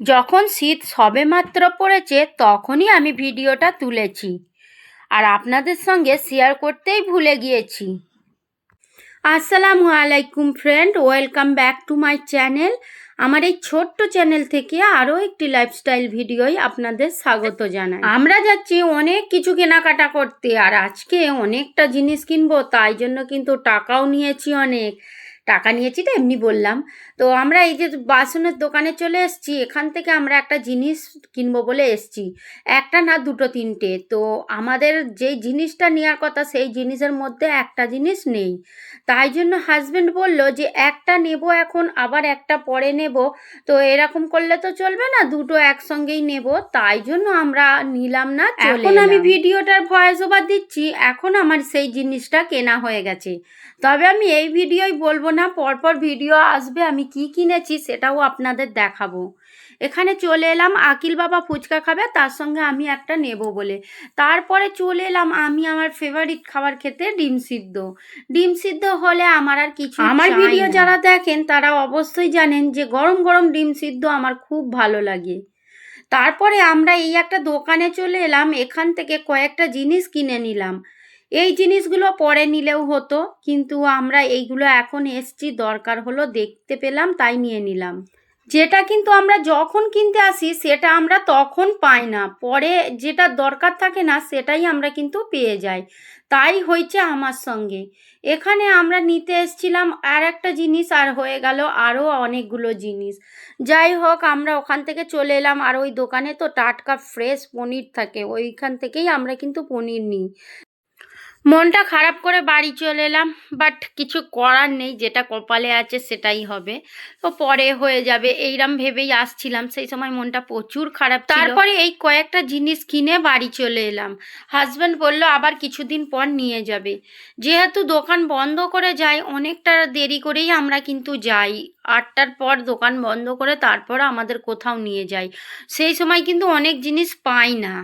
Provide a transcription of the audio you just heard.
যখন শীত সবেমাত্র পড়েছে, তখনই আমি ভিডিওটা তুলেছি। আর আপনাদের সঙ্গে শেয়ার করতেই ভুলে গিয়েছি। আসসালামু আলাইকুম friend welcome back to my channel আমার এই ছোট্ট চ্যানেল থেকে আরও একটি লাইফস্টাইল ভিডিওই আপনাদের স্বাগত জানাই। আমরা যাচ্ছি অনেক কিছু কেনাকাটা করতে, আর আজকে অনেকটা জিনিস কিনবো, তাই জন্য কিন্তু টাকাও নিয়েছি অনেক। টাকা নিয়েছি তো এমনি বললাম। তো আমরা এই যে বাসনের দোকানে চলে এসেছি এখান থেকে আমরা একটা জিনিস কিনবো বলে এসেছি। একটা না দুটো তিনটে। তো আমাদের যেই জিনিসটা নেওয়ার কথা সেই জিনিসের মধ্যে একটা জিনিস নেই। তাই জন্য হাজবেন্ড বলল যে একটা নেব এখন আবার একটা পরে নেব। তো এরকম করলে তো চলবে না দুটো একসঙ্গেই নেব। তাই জন্য আমরা নিলাম না এখন আমি ভিডিওটার ভয়েস ওভার দিচ্ছি। এখন আমার সেই জিনিসটা কেনা হয়ে গেছে। তবে আমি এই ভিডিওই বলব না পরপর ভিডিও আসবে আমি কি কিনেছি সেটাও আপনাদের দেখাবো। এখানে চলে এলাম আকিল বাবা ফুচকা খাবে তার সঙ্গে আমি একটা নেব বলে। তারপরে চলে এলাম আমি আমার ফেভারিট খাবার খেতে ডিম সিদ্ধ। ডিম সিদ্ধ হলে আমার আর কিছু আমার ভিডিও যারা দেখেন তারা অবশ্যই জানেন যে গরম গরম ডিম সিদ্ধ আমার খুব ভালো লাগে। তারপরে আমরা এই একটা দোকানে চলে এলাম এখান থেকে কয়েকটা জিনিস কিনে নিলাম। এই জিনিসগুলো পরে নিলেও হতো, কিন্তু আমরা এইগুলো এখন এসছি, দরকার হলো দেখতে পেলাম, তাই নিয়ে নিলাম। যেটা কিন্তু আমরা যখন কিনতে আসি, সেটা আমরা তখন পাই না। পরে যেটা দরকার থাকে না, সেটাই আমরা কিন্তু পেয়ে যাই। তাই হয়েছে আমার সঙ্গে। এখানে আমরা নিতে এসছিলাম আর একটা জিনিস, আর হয়ে গেল আরও অনেকগুলো জিনিস। যাই হোক, আমরা ওখান থেকে চলে এলাম, আর ওই দোকানে তো টাটকা ফ্রেশ পনির থাকে, ওইখান থেকেই আমরা কিন্তু পনির নিই। মনটা খারাপ করে বাড়ি চলে এলাম বাট কিছু করার নেই, যেটা কপালে আছে সেটাই হবে। তো পরে হয়ে যাবে, এইরম ভেবেই আসছিলাম। সেই সময় মনটা প্রচুর খারাপ তারপরে এই কয়েকটা জিনিস কিনে বাড়ি চলে এলাম। হাজব্যান্ড বলল, আবার কিছুদিন পর নিয়ে যাবে। যেহেতু দোকান বন্ধ করে যায়, অনেকটা দেরি করেই আমরা কিন্তু যাই। আটটার পর দোকান বন্ধ করে তারপর আমাদের কোথাও নিয়ে যাই। সেই সময় কিন্তু অনেক জিনিস পাই না।